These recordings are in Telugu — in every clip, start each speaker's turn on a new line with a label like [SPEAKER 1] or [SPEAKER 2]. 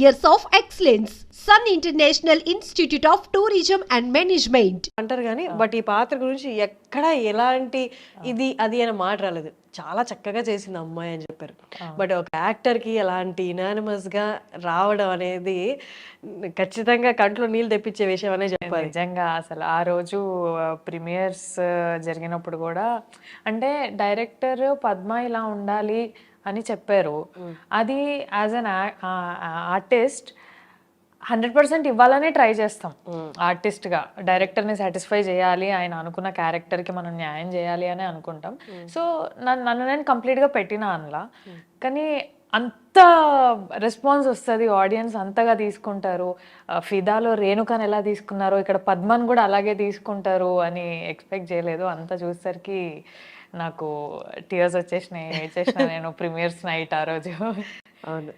[SPEAKER 1] years of excellence. Sun International Institute of Tourism and Management.
[SPEAKER 2] అంటారు కానీ బట్ ఈ పాత్ర గురించి ఎక్కడ ఎలాంటి ఇది అది అని మాట రాలేదు చాలా చక్కగా చేసింది అమ్మాయి అని చెప్పారు బట్ ఒక యాక్టర్కి ఎలాంటి యునానిమస్గా రావడం అనేది ఖచ్చితంగా కంట్లో నీళ్ళు తెప్పించే విషయం అనే చెప్పాలి
[SPEAKER 3] నిజంగా అసలు ఆ రోజు ప్రీమియర్స్ జరిగినప్పుడు కూడా అంటే డైరెక్టర్ పద్మ ఇలా ఉండాలి అని చెప్పారు. అది as an artist hundred percent ఇవ్వాలనే ట్రై చేస్తాం. ఆర్టిస్ట్గా డైరెక్టర్ని సాటిస్ఫై చేయాలి ఆయన అనుకున్న క్యారెక్టర్కి మనం న్యాయం చేయాలి అని అనుకుంటాం. సో నన్ను నన్ను నేను కంప్లీట్గా పెట్టిన అందులో కానీ అంత రెస్పాన్స్ వస్తుంది ఆడియన్స్ అంతగా తీసుకుంటారు. ఫిదాలో రేణుకాని ఎలా తీసుకున్నారో ఇక్కడ పద్మన్ కూడా అలాగే తీసుకుంటారు అని ఎక్స్పెక్ట్ చేయలేదు. అంత చూసేసరికి నాకు టీయర్స్ వచ్చేసినాయి వచ్చేసిన నేను ప్రీమియర్స్ నైట్ ఆ రోజు.
[SPEAKER 2] అవును.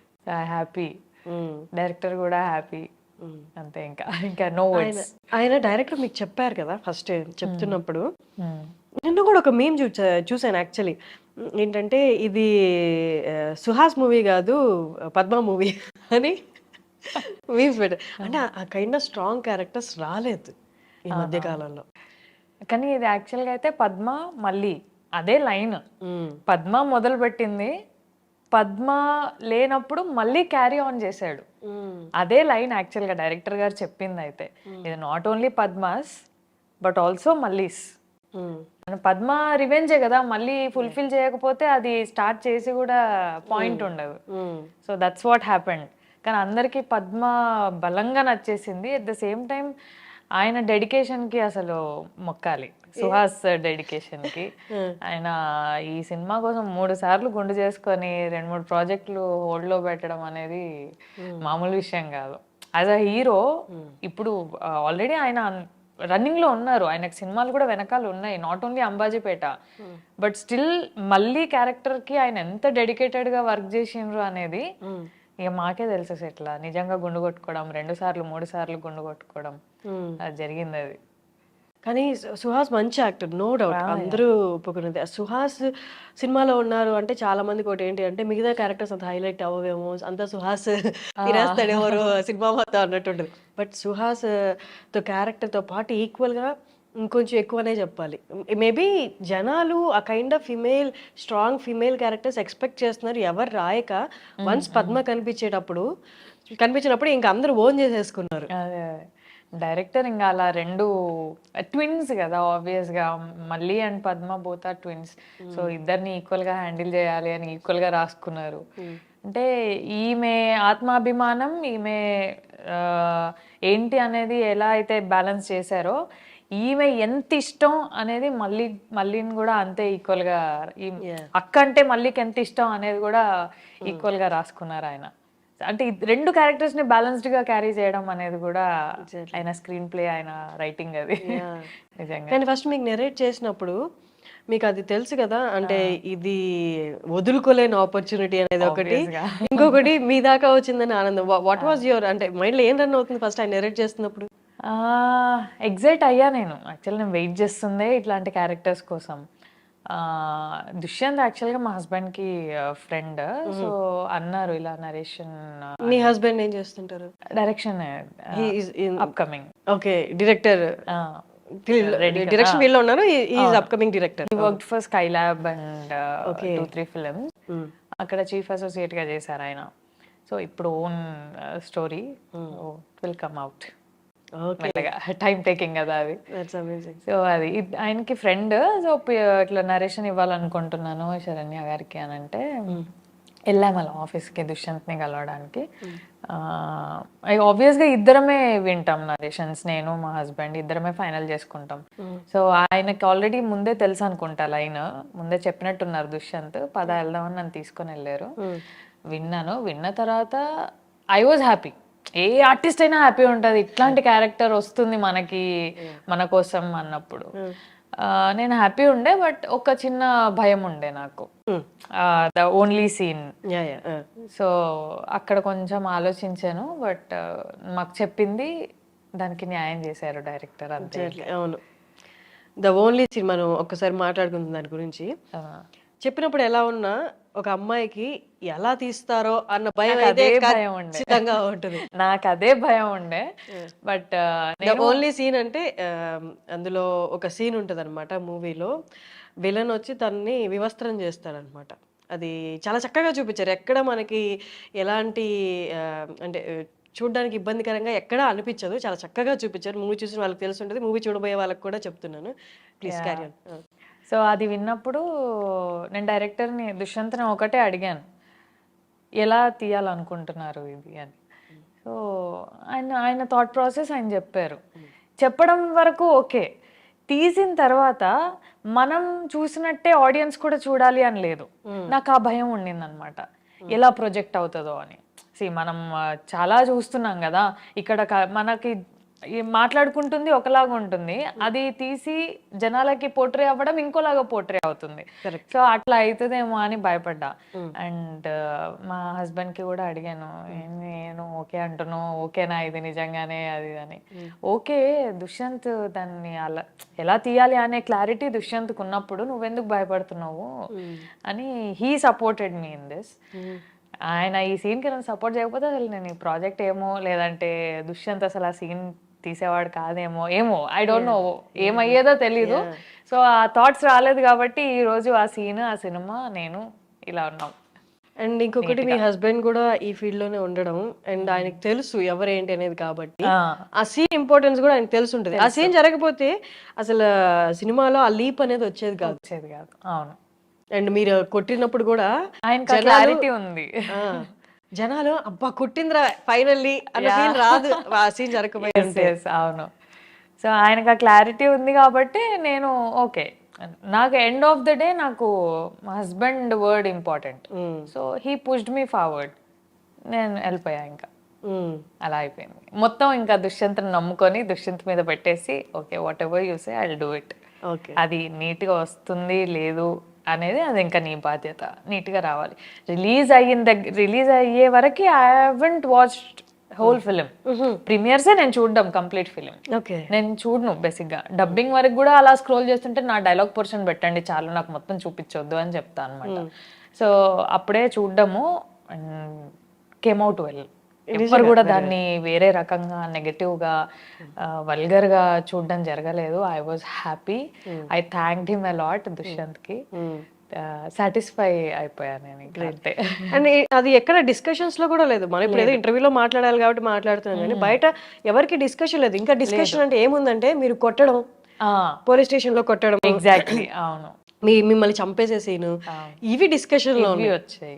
[SPEAKER 3] హ్యాపీ. డైరెక్టర్ కూడా హ్యాపీ అంతే ఇంకా ఇంకా నో
[SPEAKER 2] ఆయన డైరెక్టర్ మీకు చెప్పారు కదా ఫస్ట్ చెప్తున్నప్పుడు? నిన్న కూడా ఒక మేం చూసా చూసాను యాక్చువల్లీ ఏంటంటే ఇది సుహాస్ మూవీ కాదు పద్మ మూవీ అని మీమ్స్ పెట్టారు అంటే ఆ. కైండ్ ఆఫ్ స్ట్రాంగ్ క్యారెక్టర్స్ రాలేదు ఈ మధ్య కాలంలో
[SPEAKER 3] కానీ ఇది యాక్చువల్గా అయితే పద్మ మళ్ళీ అదే లైన్. పద్మ మొదలు పెట్టింది పద్మ లేనప్పుడు మళ్ళీ క్యారీ ఆన్ చేశాడు. అదే లైన్ యాక్చువల్గా డైరెక్టర్ గారు చెప్పింది అయితే ఇది not only Padma's but also Malli's Padma రివెంజే కదా మళ్ళీ ఫుల్ఫిల్ చేయకపోతే అది స్టార్ట్ చేసి కూడా పాయింట్ ఉండదు. సో దట్స్ వాట్ హ్యాపెండ్ కానీ అందరికీ పద్మ బలంగా నచ్చేసింది. అట్ ద సేమ్ టైం ఆయన డెడికేషన్కి అసలు మొక్కాలి. సుహాస్ డెడికేషన్కి. ఆయన ఈ సినిమా కోసం మూడు సార్లు గుండు చేసుకొని రెండు మూడు ప్రాజెక్టులు హోల్డ్లో పెట్టడం అనేది మామూలు విషయం కాదు. యాజ్ అ హీరో ఇప్పుడు ఆల్రెడీ ఆయన రన్నింగ్లో ఉన్నారు. ఆయనకు సినిమాలు కూడా వెనకాల ఉన్నాయి. Not only Ambajipeta but still మళ్ళీ క్యారెక్టర్కి ఆయన ఎంత డెడికేటెడ్గా వర్క్ చేసిండ్రు అనేది ఇక మాకే తెలుసు ఎట్లా నిజంగా గుండు కొట్టుకోవడం రెండు సార్లు మూడు సార్లు గుండు కొట్టుకోవడం. అది జరిగింది అది.
[SPEAKER 2] కానీ సుహాస్ మంచి యాక్టర్ నో డౌట్. అందరూ ఒప్పుకున్నది. సుహాస్ సినిమాలో ఉన్నారు అంటే చాలా మందికి ఒకటి ఏంటి అంటే మిగతా క్యారెక్టర్స్ అంత హైలైట్ అవ్వవేమో అంత సుహాస్ తినేస్తాడు ఎవరు సినిమా మొత్తం అన్నట్టు ఉంటుంది బట్ సుహాస్తో character తో పాటు equal గా ఇంకొంచెం ఎక్కువనే చెప్పాలి. మేబీ జనాలు ఆ kind of female strong female characters expect చేస్తున్నారు. ఎవరు రాయక వన్స్ పద్మ కనిపించేటప్పుడు కనిపించినప్పుడు ఇంకా అందరూ ఓన్ చేసేసుకున్నారు.
[SPEAKER 3] డైరెక్టర్ ఇంకా అలా రెండు ట్విన్స్ కదా ఆబ్వియస్గా మళ్ళీ and Padma both are twins so ఇద్దరిని ఈక్వల్గా హ్యాండిల్ చేయాలి అని ఈక్వల్గా రాసుకున్నారు. అంటే ఈమె ఆత్మాభిమానం ఈమె ఏంటి అనేది ఎలా అయితే బ్యాలెన్స్ చేశారో ఈమె ఎంత ఇష్టం అనేది మళ్ళీ మళ్ళీని కూడా అంతే ఈక్వల్గా ఈ- అక్క అంటే మళ్ళీకి ఎంత ఇష్టం అనేది కూడా ఈక్వల్గా రాసుకున్నారు ఆయన. అంటే రెండు క్యారెక్టర్స్ని బ్యాలెన్స్డ్గా క్యారీ చేయడం అనేది కూడా ఆయన స్క్రీన్ ప్లే ఆయన రైటింగ్ అది. నిజంగా.
[SPEAKER 2] కానీ ఫస్ట్ మీకు నెరేట్ చేసినప్పుడు మీకు అది తెలుసు కదా అంటే ఇది వదులుకోలేని ఆపర్చునిటీ అనేది ఒకటి. ఇంకొకటి మీ దాకా వచ్చిందని ఆనందం. వాట్ వాజ్ యువర్ అంటే మైండ్లో ఏం రన్ అవుతుంది ఫస్ట్ ఆయన నెరేట్ చేస్తున్నప్పుడు?
[SPEAKER 3] ఎగ్జైట్ అయ్యా నేను. యాక్చువల్ నేను వెయిట్ చేస్తుందే ఇట్లాంటి క్యారెక్టర్స్ కోసం. దుష్యంత్ యాక్చువల్గా మా హస్బెండ్కి ఫ్రెండ్ సో అన్నారు ఇలా నరేషన్
[SPEAKER 2] మీ హస్బెండ్ ఏం చేస్తుంటారు?
[SPEAKER 3] డైరెక్షన్ అప్కమింగ్
[SPEAKER 2] ఓకే డైరెక్టర్ డైరెక్షన్లో ఉన్నారు is upcoming director
[SPEAKER 3] work for sky lab and two three films అక్కడ చీఫ్ అసోసియేట్గా చేశారు ఆయన. సో ఇప్పుడు own story will come out మెల్లగా టైం టేకింగ్ కదా అది. సో అది ఆయనకి ఫ్రెండ్ సో ఇట్లా నరేషన్ ఇవ్వాలనుకుంటున్నాను శరణ్య గారికి అని అంటే వెళ్ళాం అలా ఆఫీస్కి దుష్యంత్ని కలవడానికి. ఆబ్వియస్గా ఇద్దరమే వింటాం నరేషన్స్ నేను మా హస్బెండ్ ఇద్దరమే ఫైనల్ చేసుకుంటాం. సో ఆయనకి ఆల్రెడీ ముందే తెలుసు అనుకుంటా లైన్. ముందే చెప్పినట్టున్నారు దుష్యంత్ పద వెళ్దామని నన్ను తీసుకొని వెళ్ళారు. విన్నాను. విన్న తర్వాత I was happy a artist అయినా హ్యాపీ ఉంటది. ఇట్లాంటి క్యారెక్టర్ వస్తుంది మనకి మన కోసం అన్నప్పుడు. ఆ, నేను హ్యాపీ ఉండే బట్ ఒక చిన్న భయం ఉండే నాకు. ద ఓన్లీ సీన్ సో అక్కడ కొంచెం ఆలోచించాను బట్ మాకు చెప్పింది దానికి న్యాయం చేశారు డైరెక్టర్ అంతే.
[SPEAKER 2] అవును. ద ఓన్లీ మనం ఒక్కసారి మాట్లాడుకుందాం దాని గురించి. చెప్పినప్పుడు ఎలా ఉన్నా ఒక అమ్మాయికి ఎలా తీస్తారో అన్న భయం
[SPEAKER 3] అదే భయం ఉండే.
[SPEAKER 2] ఉంటుంది.
[SPEAKER 3] నాకు అదే భయం ఉండే. బట్
[SPEAKER 2] ఓన్లీ సీన్ అంటే అందులో ఒక సీన్ ఉంటుంది అనమాట మూవీలో విలన్ వచ్చి తనని వివస్త్రం చేస్తాడనమాట అది చాలా చక్కగా చూపించారు. ఎక్కడ మనకి ఎలాంటి అంటే చూడ్డానికి ఇబ్బందికరంగా ఎక్కడా అనిపించదు. చాలా చక్కగా చూపించారు. మూవీ చూసిన వాళ్ళకి తెలిసి ఉంటుంది మూవీ చూడబోయే వాళ్ళకి కూడా చెప్తున్నాను. ప్లీజ్ క్యారీ
[SPEAKER 3] సో అది విన్నప్పుడు నేను డైరెక్టర్ని దుష్యంత్ని ఒకటే అడిగాను. ఎలా తీయాలనుకుంటున్నారు ఇది అని. సో ఆయన ఆయన థాట్ ప్రాసెస్ ఆయన చెప్పారు. చెప్పడం వరకు ఓకే. తీసిన తర్వాత మనం చూసినట్టే ఆడియన్స్ కూడా చూడాలి అని లేదు. నాకు ఆ భయం ఉండింది అనమాట ఎలా ప్రొజెక్ట్ అవుతుందో అని. సి మనం చాలా చూస్తున్నాం కదా. ఇక్కడ మనకి మాట్లాడుకుంటుంది ఒకలాగా ఉంటుంది. అది తీసి జనాలకి పోట్రే అవ్వడం ఇంకోలాగా పోట్రే అవుతుంది. సో అట్లా అవుతుందేమో అని భయపడ్డా. అండ్ మా హస్బెండ్కి కూడా అడిగాను "ఏం నేను ఓకే అంటున్నావు ఓకేనా ఇది నిజంగానే అది ఇది" అని. ఓకే దుష్యంత్ దాన్ని అలా ఎలా తీయాలి అనే క్లారిటీ దుష్యంత్కు ఉన్నప్పుడు నువ్వెందుకు భయపడుతున్నావు? అని he supported me in this ఆయన ఈ సీన్కి నన్ను సపోర్ట్ చేయకపోతే అసలు నేను ఈ ప్రాజెక్ట్ ఏమో లేదంటే దుష్యంత్ అసలు ఆ సీన్ తీసేవాడు కాదేమో ఏమో ఐ డోంట్ నో ఏమయ్యేదో తెలీదు. సో ఆ థాట్స్ రాలేదు కాబట్టి ఈ రోజు ఆ సీన్ ఆ సినిమా నేను ఇలా ఉన్నాం.
[SPEAKER 2] అండ్ ఇంకొకటి మీ హస్బెండ్ కూడా ఈ ఫీల్డ్లోనే ఉండడం అండ్ ఆయనకు తెలుసు ఎవరేంటి అనేది కాబట్టి.
[SPEAKER 3] ఆ,
[SPEAKER 2] సీన్ ఇంపార్టెన్స్ కూడా ఆయనకు తెలిసి ఉంటుంది ఆ సీన్ జరగకపోతే అసలు సినిమాలో ఆ లీప్ అనేది వచ్చేది కాదు.
[SPEAKER 3] వచ్చేది కాదు. అవును.
[SPEAKER 2] అండ్ మీరు కొట్టినప్పుడు కూడా
[SPEAKER 3] ఆయనకు క్లారిటీ ఉంది.
[SPEAKER 2] జనాలు అబ్బా కొట్టిందిరా ఫైనల్లీ అన్న ఫీల్ రాదు. ఆ సీన్ జరగకపోయి
[SPEAKER 3] Yes, yes, అవును. సో ఆయనకు ఆ క్లారిటీ ఉంది కాబట్టి నేను ఓకే. నాకు ఎండ్ ఆఫ్ ద డే నాకు మా husband word important so he pushed me forward నేను వెళ్ళిపోయా ఇంకా. అలా అయిపోయింది. మొత్తం ఇంకా దుష్యంత్ని నమ్ముకొని దుష్యంత్ మీద పెట్టేసి okay whatever you say I do it
[SPEAKER 2] okay
[SPEAKER 3] అది నీట్గా వస్తుంది లేదు అనేది అది ఇంకా నీ బాధ్యత. నీట్గా రావాలి. రిలీజ్ అయిన దగ్గర రిలీజ్ అయ్యే వరకు I haven't watched whole film. ప్రీమియర్సే నేను చూడడం కంప్లీట్ ఫిలిం.
[SPEAKER 2] ఓకే.
[SPEAKER 3] నేను చూడను బేసిక్గా. డబ్బింగ్ వరకు కూడా అలా స్క్రోల్ చేస్తుంటే నా డైలాగ్ పోర్షన్ పెట్టండి చాలు నాకు మొత్తం చూపించొద్దు అని చెప్తా అనమాట సో అప్పుడే చూడడము కేమౌట్ వెల్. ఎవరు కూడా దాన్ని వేరే రకంగా నెగటివ్గా వల్గర్గా చూడడం జరగలేదు. I was happy I thank him a lot దుష్యంత్కి satisfy అయిపోయాను నేను అంతే.
[SPEAKER 2] అండ్ అది ఎక్కడ డిస్కషన్స్లో కూడా లేదు. మనం ఇప్పుడు ఏదో ఇంటర్వ్యూలో మాట్లాడాలి కాబట్టి మాట్లాడుతున్నాం కానీ బయట ఎవరికి డిస్కషన్ లేదు. ఇంకా డిస్కషన్ అంటే ఏముందంటే మీరు కొట్టడం. పోలీస్ స్టేషన్లో కొట్టడం.
[SPEAKER 3] ఎగ్జాక్ట్లీ అవును.
[SPEAKER 2] మీ మిమ్మల్ని చంపేసే సీన్ ఇవి
[SPEAKER 3] డిస్కషన్లో వచ్చాయి.